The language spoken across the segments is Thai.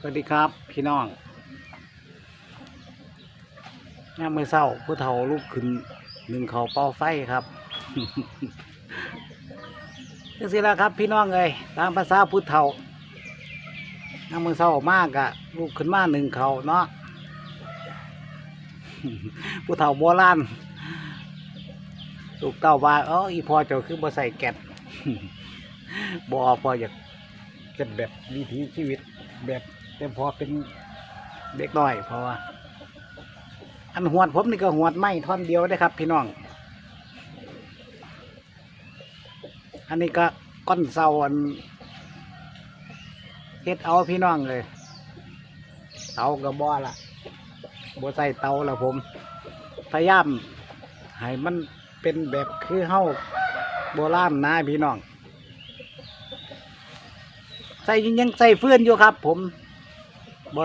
สวัสดีครับพี่น้องย่ามมือเศร้าผู้เฒ่าลุกขึ้นหนึ่งเขาเป่าไฟครับจังสิละครับ พี่น้องเอ้ยตามภาษาผู้เฒ่าย่ามมือเศร้ามากอะลุกขึ้นมาหนึ่งเขาเนาะผู้เฒ่าโบราณลูกเต้าว่าเอออีพอเจ้าคือบ่ใส่แกดบ่พออยากเก็บแบบวิถีชีวิตแบบ แต่พอเป็นเด็กน้อยเพราะว่าอันหวดผมนี่ก็หวดไม้ท่อนเดียวได้ครับ พี่น้อง อันนี้ก็ก้อนเสาอันเฮ็ดเอาพี่น้องเลย เตากับบ่อละบ่ใส่เตาละผม พยายามให้มันเป็นแบบคือเฮาโบราณนะพี่น้อง ใส่ยังใส่เฟื่อนอยู่ครับ ผม บ่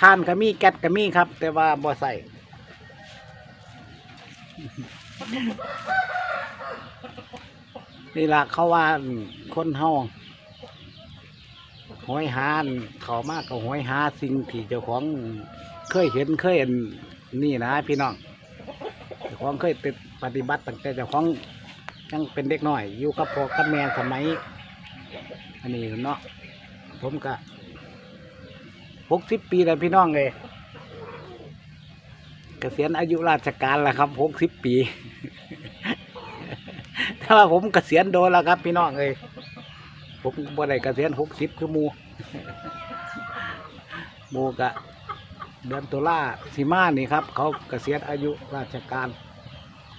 ทานก็มีแก๊สก็มีครับ แต่ว่าบ่ใส่นี่ล่ะเขาว่าคนเฮาหอยหานเขามากก็หอยหาสิ่งที่เจ้าของเคยเห็นเคยเห็นนี่นะพี่น้องเจ้าของเคยติดปฏิบัติตั้งแต่เจ้าของยังเป็นเด็กน้อย อยู่กับพ่อกับแม่สมัยอันนี้เนาะผมก็ หกสิบปีแล้วพี่น้องเลยเกษียณอายุราชการแล้วครับหกสิบปี ถ้าว่าผมเกษียณโดนแล้วครับ พี่น้องเลยผมบ่ได้เกษียณหกสิบคือมูมูกะเดือนตุลาสีมานี่ครับ เขาเกษียณอายุราชการ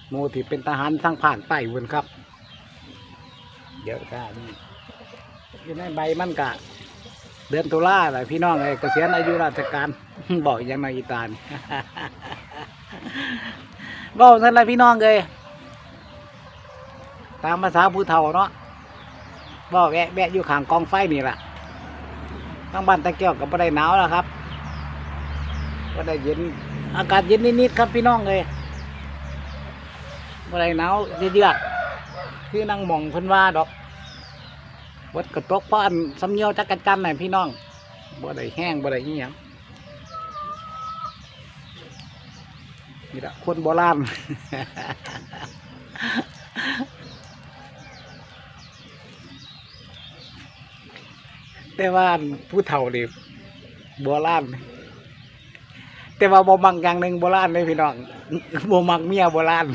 หมูที่เป็นทหารทั้งผ่านใต้เวนครับเดี๋ยวกันอยู่ในใบมันกะ ดือนตุลาแหละพี่น้องไอ้เกษียณอายุราชการบอกยังในอีตาลบอกนั่นแหละพี่น้องเลยตามภาษาผู้เฒ่าเนาะบอกแวะแวะอยู่ข้างกองไฟนี่แหละทั้งบ้านตะเกียบกับบ่ได้หนาวแล้วครับบ่ได้เย็นอากาศเย็นนิดๆครับพี่น้องเลยบ่ได้หนาวเยือกคือนั่งมองเพิ่นว่าดอก วัดกระตกเพราะอันสำเนียวจักรจันทร์น่ะพี่น้องบ่ได้แห้งบ่ได้อีหยังนี่ละคนโบราณแต่ว่าผู้เฒ่านี่โบราณแต่ว่าบ่มักอย่างหนึ่งโบราณเลยพี่น้องบ่มักเมียโบราณ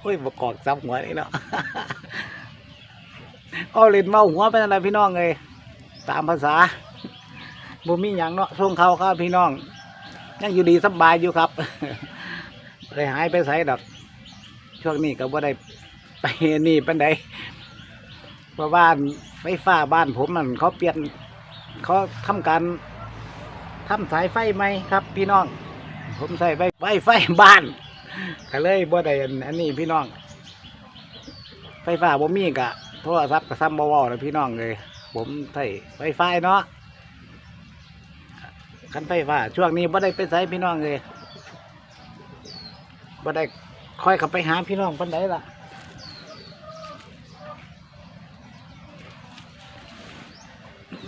โอ้ยบ่กอกซับหัวนี่เนาะ เอาเล่นเมาหัวเป็นอะไรพี่น้องเลยตามภาษาบ่มีอย่างเนาะส่งเขาครับพี่น้อง ยังอยู่ดีสบายอยู่ครับบ่ได้หายไปไสดอก ช่วงนี้ก็บ่ได้ไปนี่ปันใดเพราะบ้านไฟฟ้าบ้านผมมันเขาเปลี่ยนเขาทำการทำสายไฟใหมครับ พี่น้อง ผมใส่ไฟไฟไฟบ้านก็เลยบ่ได้อันนี้พี่น้อง ไฟฟ้าบ่มีกะ โทรศัพท์กับซ้ำบ่เว้านะพี่น้องเลยผมใช้ไฟฟ้าเนาะคันไฟฟ้าช่วงนี้บ่ได้ไปใช้พี่น้องเลยบ่ได้ค่อยเข้าไปหาพี่น้องปานใดล่ะ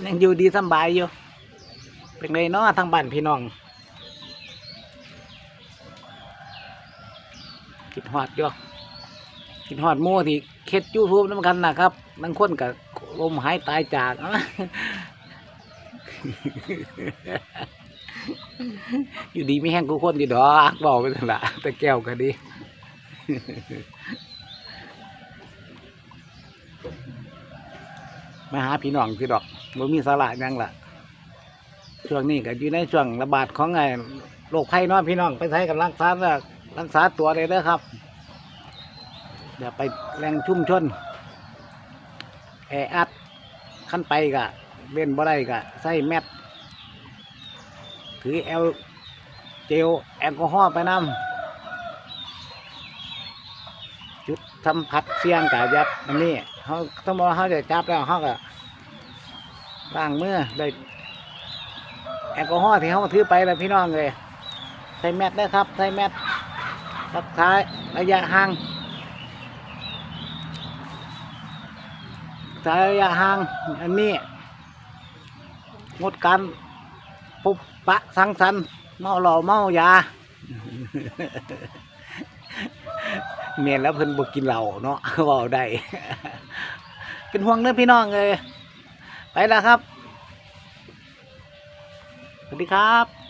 ยังอยู่ดีสบายอยู่ เป็นไงเนาะทางบ้านพี่น้องคิดฮอดอยู่กินหอดหมูที่ เค็ดยูทูบน้ำกันนะครับบางคนกับลมหายตายจากอยู่ดีไม่แห้งกูคนดีดอกบอกไปนั่นละแต่แก้วก็ดีมาหาพี่น้องพี่ดอกบ่มีสาระยังล่ะ ช่วงนี้ก็อยู่ในช่วงระบาดของไอ้โรคภัยเนาะพี่น้องไปใช้กับรักษารักษาตัวเลยเด้อครับ เดี๋ยวไปแหล่งชุ่มชนแออัดขั้นไปกะเว้นบ่ได้กะใส่แมสถือแอลเจลแอลกอฮอล์ไปนำจุดทำผัดเสียงกะยับอันนี้เขาต้องบอกว่าเขาจะจับแล้วเขาก็ล้างมือได้แอลกอฮอล์ที่เขาถือไปแล้วพี่น้องเลยใส่แมสได้ครับ ใส่แมสรักษาระยะห่าง สายระยะห่าง อันนี้ งดการพบปะสังสรรค์เมาเหล้าเมายาเมียนแล้วเพิ่นบ่กินเหล้าเนาะเว้าได้ เป็นห่วงเด้อพี่น้องเลยไปแล้วครับ สวัสดีครับ